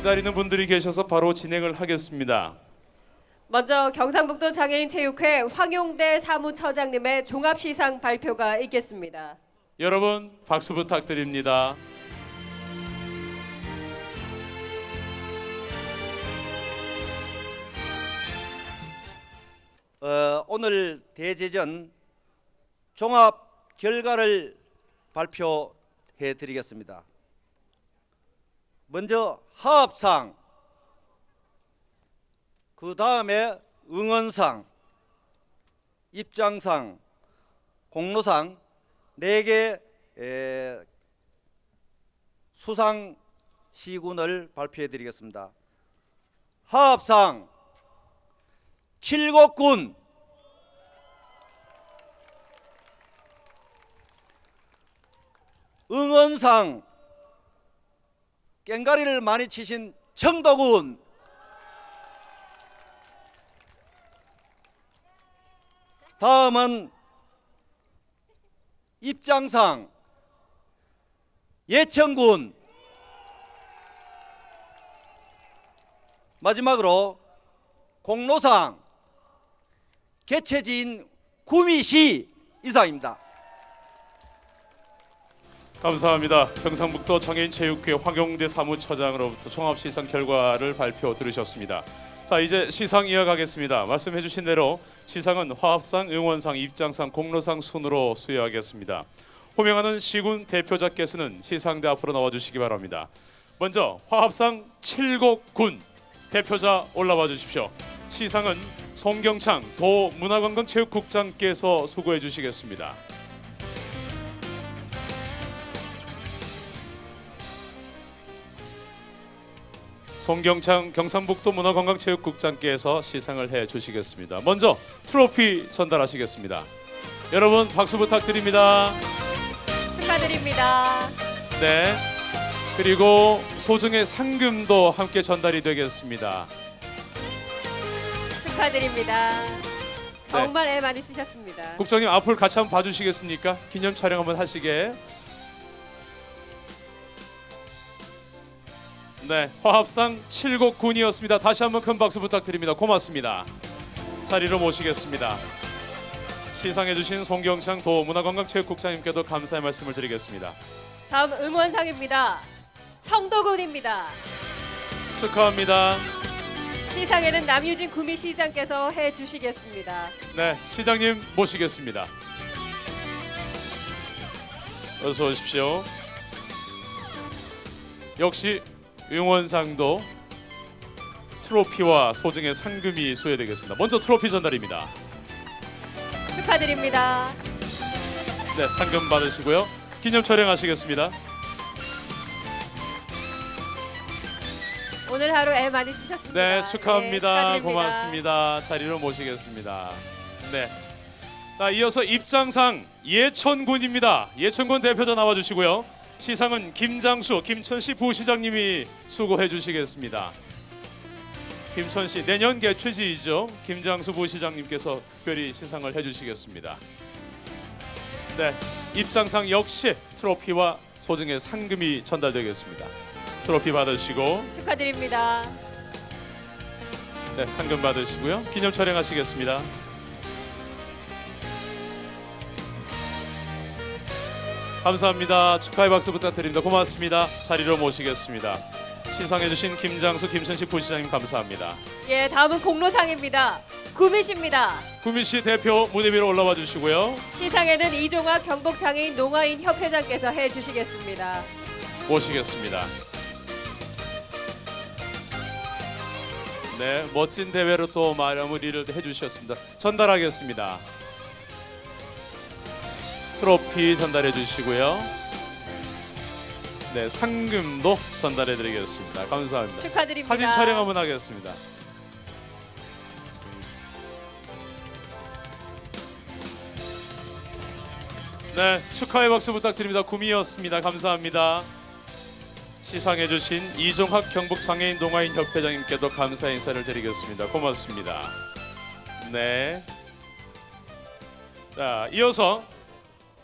기다리는 분들이 계셔서 바로 진행을 하겠습니다. 먼저 경상북도 장애인 체육회 황용대 사무처장님의 종합 시상 발표가 있겠습니다. 여러분 박수 부탁드립니다. 어, 오늘 대제전 종합 결과를 발표해 드리겠습니다. 먼저 하합상, 그 다음에 응원상, 입장상, 공로상 네개 수상 시군을 발표해 드리겠습니다. 하합상 칠곡군 응원상 깽가리를 많이 치신 청도군 다음은 입장상 예천군 마지막으로 공로상 개최지인 구미시 이상입니다. 감사합니다. 경상북도 장애인체육회 황용대 사무처장으로부터 종합시상 결과를 발표 들으셨습니다. 자 이제 시상 이어가겠습니다. 말씀해주신 대로 시상은 화합상, 응원상, 입장상, 공로상 순으로 수여하겠습니다. 호명하는 시군 대표자께서는 시상대 앞으로 나와주시기 바랍니다. 먼저 화합상 칠곡군 대표자 올라와 주십시오. 시상은 송경창 도문화관광체육국장께서 수고해 주시겠습니다. 송경창 경상북도 문화관광체육국장께서 시상을 해 주시겠습니다. 먼저 트로피 전달하시겠습니다. 여러분 박수 부탁드립니다. 축하드립니다. 네. 그리고 소정의 상금도 함께 전달이 되겠습니다. 축하드립니다. 정말 애 많이 쓰셨습니다. 국장님 앞을 같이 한번 봐주시겠습니까? 기념 촬영 한번 하시게. 네, 화합상 칠곡군이었습니다. 다시 한번 큰 박수 부탁드립니다. 고맙습니다. 자리로 모시겠습니다. 시상해주신 송경창 도문화관광체육국장님께도 감사의 말씀을 드리겠습니다. 다음 응원상입니다. 청도군입니다. 축하합니다. 시상에는 남유진 구미시장께서 해주시겠습니다. 네, 시장님 모시겠습니다. 어서 오십시오. 역시 응원상도 트로피와 소정의 상금이 수여되겠습니다. 먼저 트로피 전달입니다. 축하드립니다. 네, 상금 받으시고요. 기념 촬영하시겠습니다. 오늘 하루 애 많이 쓰셨습니다. 네, 축하합니다. 예, 축하드립니다. 고맙습니다. 자리로 모시겠습니다. 네. 자, 이어서 입장상 예천군입니다. 예천군 대표자 나와 주시고요. 시상은 김장수 김천시 부시장님이 수고해 주시겠습니다. 김천시 내년 개최지이죠. 김장수 부시장님께서 특별히 시상을 해 주시겠습니다. 네, 입장상 역시 트로피와 소정의 상금이 전달되겠습니다. 트로피 받으시고 축하드립니다. 네, 상금 받으시고요. 기념 촬영하시겠습니다. 감사합니다. 축하의 박수 부탁드립니다. 고맙습니다. 자리로 모시겠습니다. 시상해주신 김장수 김천식 부시장님 감사합니다. 예, 다음은 공로상입니다. 구미시입니다. 구미시 대표 무대 위로 올라와 주시고요. 시상에는 이종학 경북장애인 농아인 협회장께서 해주시겠습니다. 모시겠습니다. 네, 멋진 대회로 또 마무리를 해주셨습니다. 전달하겠습니다. 트로피 전달해 주시고요. 네, 상금도 전달해 드리겠습니다. 감사합니다. 축하드립니다. 사진 촬영 한번 하겠습니다. 네, 축하의 박수 부탁드립니다. 구미였습니다. 감사합니다. 시상해 주신 이종학 경북 장애인 동아인 협회장님께도 감사 인사를 드리겠습니다. 고맙습니다. 네. 자, 이어서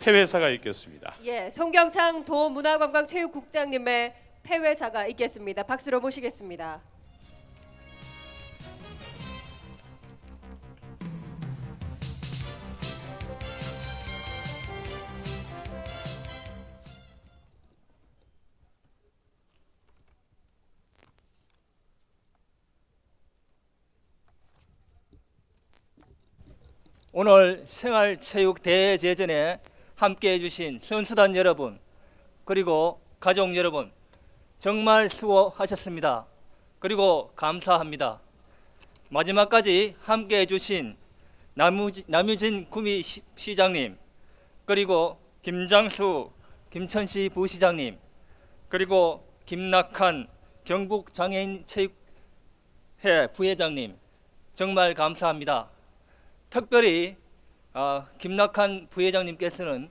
폐회사가 있겠습니다. 예, 송경창 도문화관광체육국장님의 폐회사가 있겠습니다. 박수로 모시겠습니다. 오늘 생활체육 대제전에 함께 해주신 선수단 여러분 그리고 가족 여러분 정말 수고하셨습니다. 그리고 감사합니다. 마지막까지 함께 해주신 남유진, 구미 시- 시장님 그리고 김장수 김천시 부시장님 그리고 김낙한 경북 장애인 체육회 부회장님 정말 감사합니다. 특별히 어, 김낙한 부회장님께서는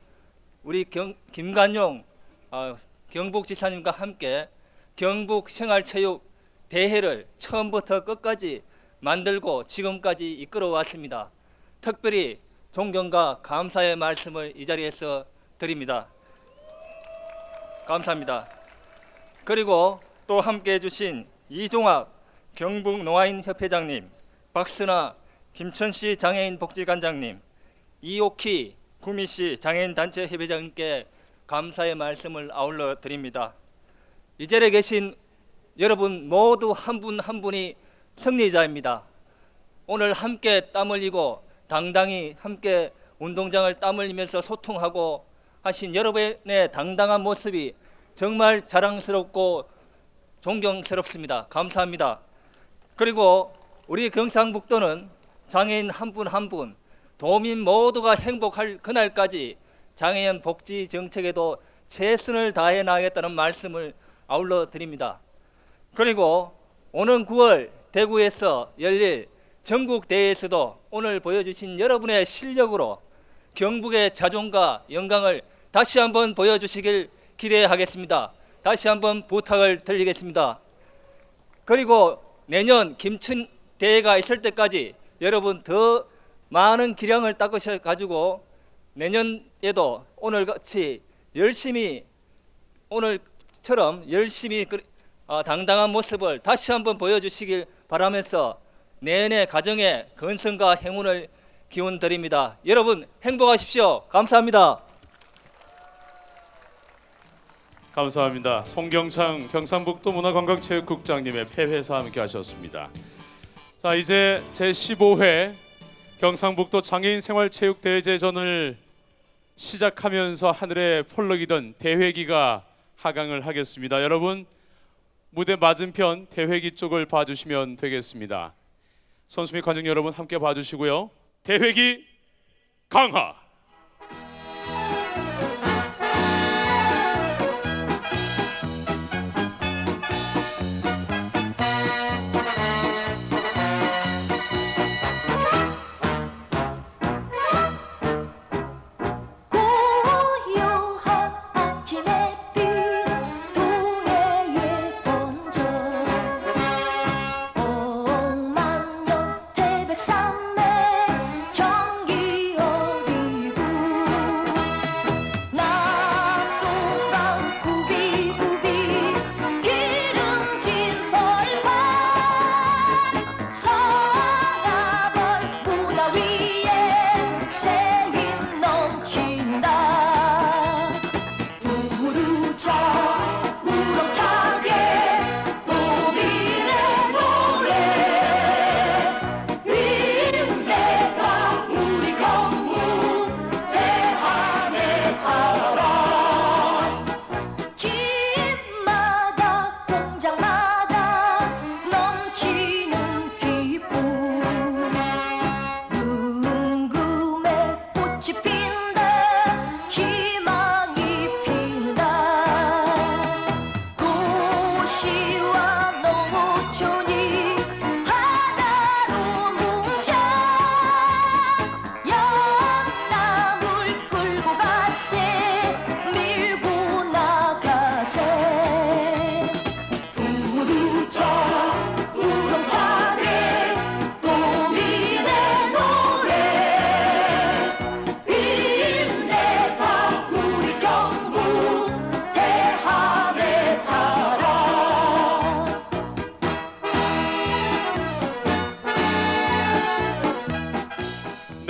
우리 경, 김관용 어, 경북 지사님과 함께 경북 생활체육 대회를 처음부터 끝까지 만들고 지금까지 이끌어 왔습니다. 특별히 존경과 감사의 말씀을 이 자리에서 드립니다. 감사합니다. 그리고 또 함께 해주신 이종학 경북 노아인 협회장님, 박스나 김천시 장애인 복지관장님, 이옥희 구미시 장애인 단체 협회장님께 감사의 말씀을 아울러 드립니다. 이 자리에 계신 여러분 모두 한 분 한 분이 승리자입니다. 오늘 함께 땀 흘리고 당당히 함께 운동장을 땀 흘리면서 소통하고 하신 여러분의 당당한 모습이 정말 자랑스럽고 존경스럽습니다. 감사합니다. 그리고 우리 경상북도는 장애인 한 분 한 분, 도민 모두가 행복할 그날까지 장애인 복지 정책에도 최선을 다해 나가겠다는 말씀을 아울러 드립니다. 그리고 오는 9월 대구에서 열릴 전국 대회에서도 오늘 보여주신 여러분의 실력으로 경북의 자존과 영광을 다시 한번 보여주시길 기대하겠습니다. 다시 한번 부탁을 드리겠습니다. 그리고 내년 김천 대회가 있을 때까지 여러분 더 많은 기량을 닦으셔 가지고 내년에도 오늘 같이 열심히 오늘처럼 열심히 그- 어, 당당한 모습을 다시 한번 보여주시길 바라면서 내년의 가정에 건승과 행운을 기원 드립니다. 여러분 행복하십시오. 감사합니다. 감사합니다. 송경창 경상북도 문화관광체육국장님의 폐회사 함께 하셨습니다. 자 이제 제 15회 경상북도 장애인 생활체육대제전을 시작하면서 하늘에 폴럭이던 대회기가 하강을 하겠습니다. 여러분 무대 맞은편 대회기 쪽을 봐주시면 되겠습니다. 선수 및 관중 여러분 함께 봐주시고요. 대회기 강화.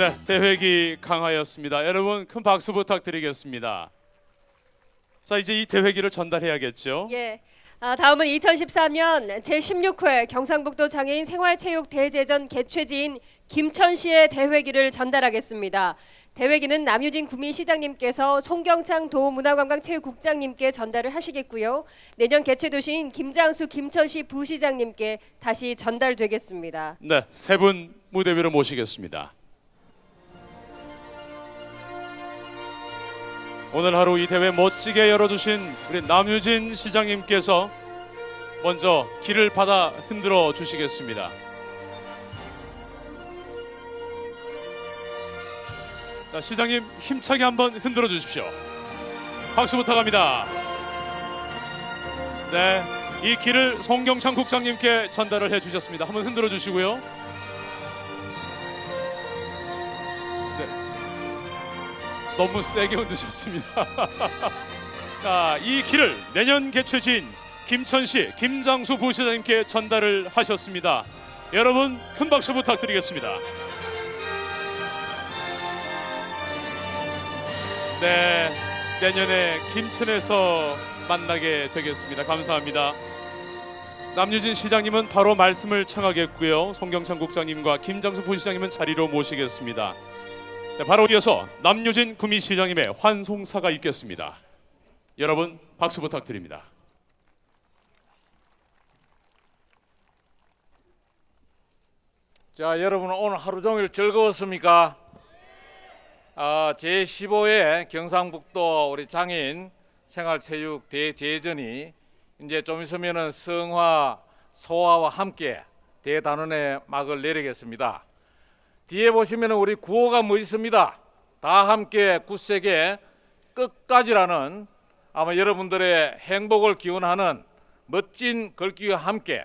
네, 대회기 강하였습니다. 여러분 큰 박수 부탁드리겠습니다. 자, 이제 이 대회기를 전달해야겠죠. 예. 아, 다음은 2013년 제16회 경상북도 장애인 생활체육 대제전 개최지인 김천시의 대회기를 전달하겠습니다. 대회기는 남유진 구민시장님께서 송경창 도문화관광체육국장님께 전달을 하시겠고요. 내년 개최 도시인 김장수 김천시 부시장님께 다시 전달되겠습니다. 네, 세 분 무대 위로 모시겠습니다. 오늘 하루 이 대회 멋지게 열어주신 우리 남유진 시장님께서 먼저 길을 받아 흔들어 주시겠습니다. 자, 시장님 힘차게 한번 흔들어 주십시오. 박수 부탁합니다. 네, 이 길을 송경창 국장님께 전달을 해 주셨습니다. 한번 흔들어 주시고요. 너무 세게 흔드셨습니다. 자, 이 길을 내년 개최지인 김천시 김장수 부시장님께 전달을 하셨습니다. 여러분 큰 박수 부탁드리겠습니다. 네, 내년에 김천에서 만나게 되겠습니다. 감사합니다. 남유진 시장님은 바로 말씀을 청하겠고요. 송경창 국장님과 김장수 부시장님은 자리로 모시겠습니다. 네, 바로 이어서 남유진 구미시장님의 환송사가 있겠습니다. 여러분 박수 부탁드립니다. 자, 여러분 오늘 하루 종일 즐거웠습니까? 아, 제15회 경상북도 우리 장애인 생활체육 대제전이 이제 좀 있으면은 성화, 소화와 함께 대단원의 막을 내리겠습니다. 뒤에 보시면은 우리 구호가 뭐 있습니다. 다 함께 굳세게 끝까지라는 아마 여러분들의 행복을 기원하는 멋진 글귀와 함께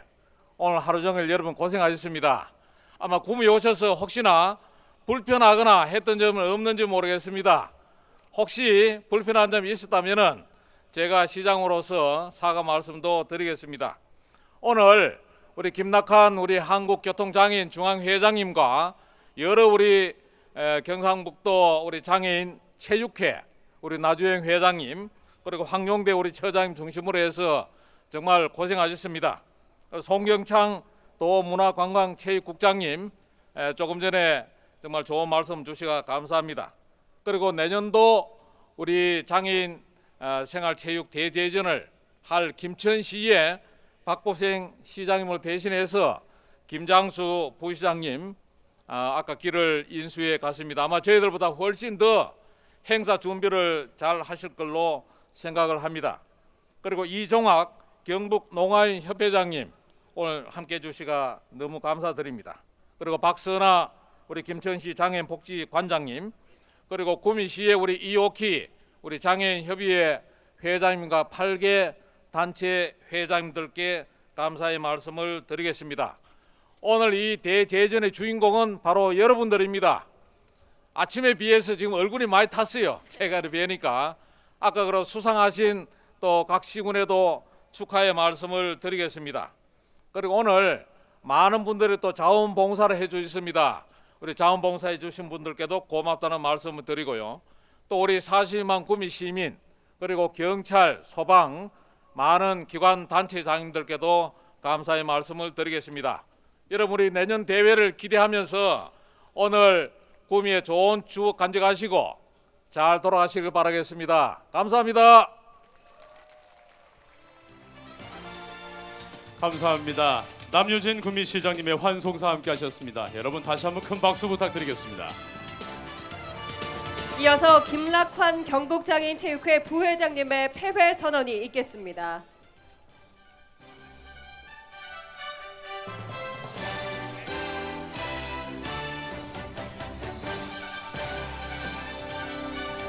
오늘 하루 종일 여러분 고생하셨습니다. 아마 구미 오셔서 혹시나 불편하거나 했던 점은 없는지 모르겠습니다. 혹시 불편한 점이 있었다면은 제가 시장으로서 사과 말씀도 드리겠습니다. 오늘 우리 김낙한 우리 한국교통장애인 중앙회장님과 여러 우리 에, 경상북도 우리 장애인 체육회 우리 나주영 회장님 그리고 황용대 우리 처장님 중심으로 해서 정말 고생하셨습니다. 송경창 또 문화관광체육국장님 에, 조금 전에 정말 좋은 말씀 주시가 감사합니다. 그리고 내년도 우리 장애인 어, 생활체육 대제전을 할 김천시의 박보생 시장님을 대신해서 김장수 부시장님 아, 아까 길을 인수해 갔습니다. 아마 저희들보다 훨씬 더 행사 준비를 잘 하실 걸로 생각을 합니다. 그리고 이종학 경북 농아인 협회장님 오늘 함께 해 주시가 너무 감사드립니다. 그리고 박선아 우리 김천시 장애인 복지 관장님 그리고 구미시의 우리 이오키 우리 장애인 협의회 회장님과 8개 단체 회장님들께 감사의 말씀을 드리겠습니다. 오늘 이 대제전의 주인공은 바로 여러분들입니다. 아침에 비해서 지금 얼굴이 많이 탔어요. 제가 뵈니까 아까 그런 수상하신 또 각 시군에도 축하의 말씀을 드리겠습니다. 그리고 오늘 많은 분들이 또 자원봉사를 해주셨습니다. 우리 자원봉사해 주신 분들께도 고맙다는 말씀을 드리고요. 또 우리 40만 구미 시민 그리고 경찰, 소방 많은 기관 단체 장님들께도 감사의 말씀을 드리겠습니다. 여러분 우리 내년 대회를 기대하면서 오늘 구미에 좋은 추억 간직하시고 잘 돌아가시길 바라겠습니다. 감사합니다. 감사합니다. 남유진 구미시장님의 환송사 함께 하셨습니다. 여러분 다시 한번 큰 박수 부탁드리겠습니다. 이어서 김락환 경북장애인체육회 부회장님의 폐회 선언이 있겠습니다.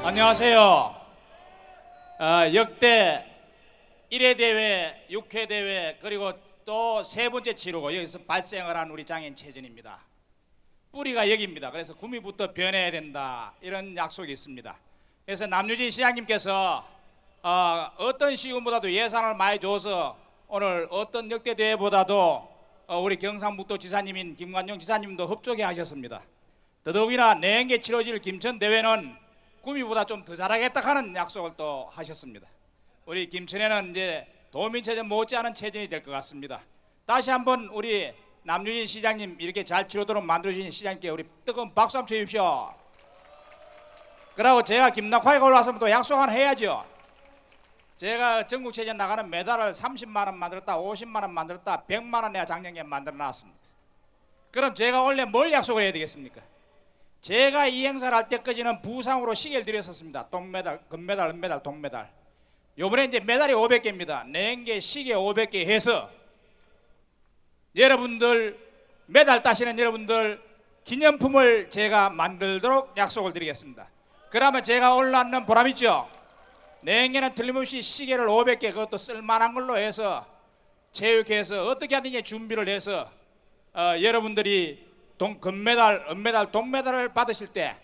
안녕하세요. 아, 역대 1회 대회, 6회 대회 그리고 또 세 번째 치르고 여기서 발생을 한 우리 장애인 체전입니다. 뿌리가 여기입니다. 그래서 구미부터 변해야 된다 이런 약속이 있습니다. 그래서 남유진 시장님께서 어, 어떤 시군보다도 예산을 많이 줘서 오늘 어떤 역대 대회보다도 어, 우리 경상북도 지사님인 김관용 지사님도 협조게 하셨습니다. 더더욱이나 내연계 치러질 김천 대회는 구미보다 좀 더 잘하겠다 하는 약속을 또 하셨습니다. 우리 김천에는 이제 도민체전 못지않은 체전이 될 것 같습니다. 다시 한번 우리 남유진 시장님 이렇게 잘 치르도록 만들어주신 시장님께 우리 뜨거운 박수 한번 주십시오. 그리고 제가 김낙화에 올라서면 또 약속 하나 해야죠. 제가 전국체전 나가는 메달을 30만 원 만들었다, 50만 원 만들었다, 100만 원 내가 작년에 만들어 놨습니다. 그럼 제가 원래 뭘 약속을 해야 되겠습니까? 제가 이 행사를 할 때까지는 부상으로 시계를 드렸었습니다. 동메달, 금메달, 은메달, 동메달. 요번에 이제 메달이 500개입니다. 냉개 시계 500개 해서 여러분들 메달 따시는 여러분들 기념품을 제가 만들도록 약속을 드리겠습니다. 그러면 제가 올라왔는 보람 있죠? 내년에는 틀림없이 시계를 500개 그것도 쓸만한 걸로 해서 체육회에서 어떻게 하든지 준비를 해서 어, 여러분들이 동, 금메달, 은메달, 동메달을 받으실 때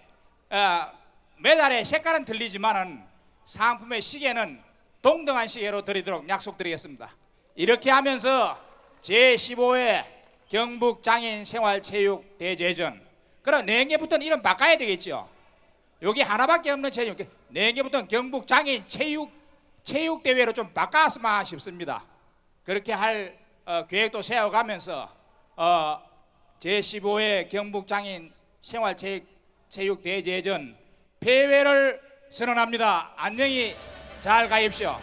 어, 메달의 색깔은 틀리지만은 상품의 시계는 동등한 시계로 드리도록 약속드리겠습니다. 이렇게 하면서 제15회 경북 장애인 생활체육 대제전 그럼 내년부터는 이름 바꿔야 되겠죠. 여기 하나밖에 없는 체육 내년부터는 경북 장애인 체육 체육 대회로 좀 바꿨으면 싶습니다. 그렇게 할 어, 계획도 세워가면서 어, 제15회 경북 장애인 생활체육 체육 대제전 폐회를 선언합니다. 안녕히 잘 가십시오.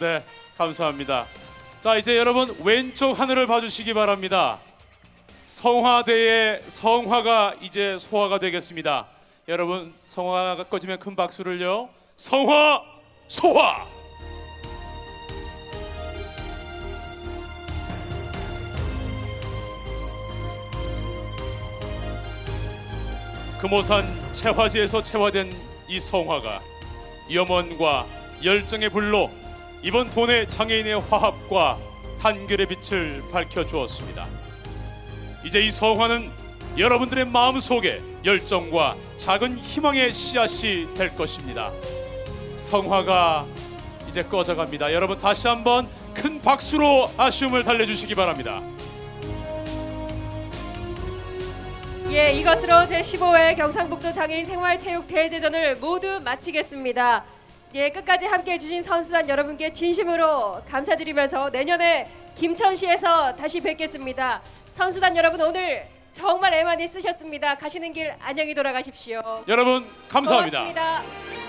네, 감사합니다. 자, 이제 여러분 왼쪽 하늘을 봐주시기 바랍니다. 성화대의 성화가 이제 소화가 되겠습니다. 여러분 성화가 꺼지면 큰 박수를요. 성화 소화. 금오산 채화지에서 채화된 이 성화가 염원과 열정의 불로 이번 돈의 장애인의 화합과 단결의 빛을 밝혀 주었습니다. 이제 이 성화는 여러분들의 마음 속에 열정과 작은 희망의 씨앗이 될 것입니다. 성화가 이제 꺼져갑니다. 여러분 다시 한번 큰 박수로 아쉬움을 달래주시기 바랍니다. 예, 이것으로 제15회 경상북도 장애인 생활체육 대제전을 모두 마치겠습니다. 예, 끝까지 함께 해 주신 선수단 여러분께 진심으로 감사드리면서 내년에 김천시에서 다시 뵙겠습니다. 선수단 여러분 오늘 정말 애 많이 쓰셨습니다. 가시는 길 안녕히 돌아가십시오. 여러분 감사합니다. 고맙습니다.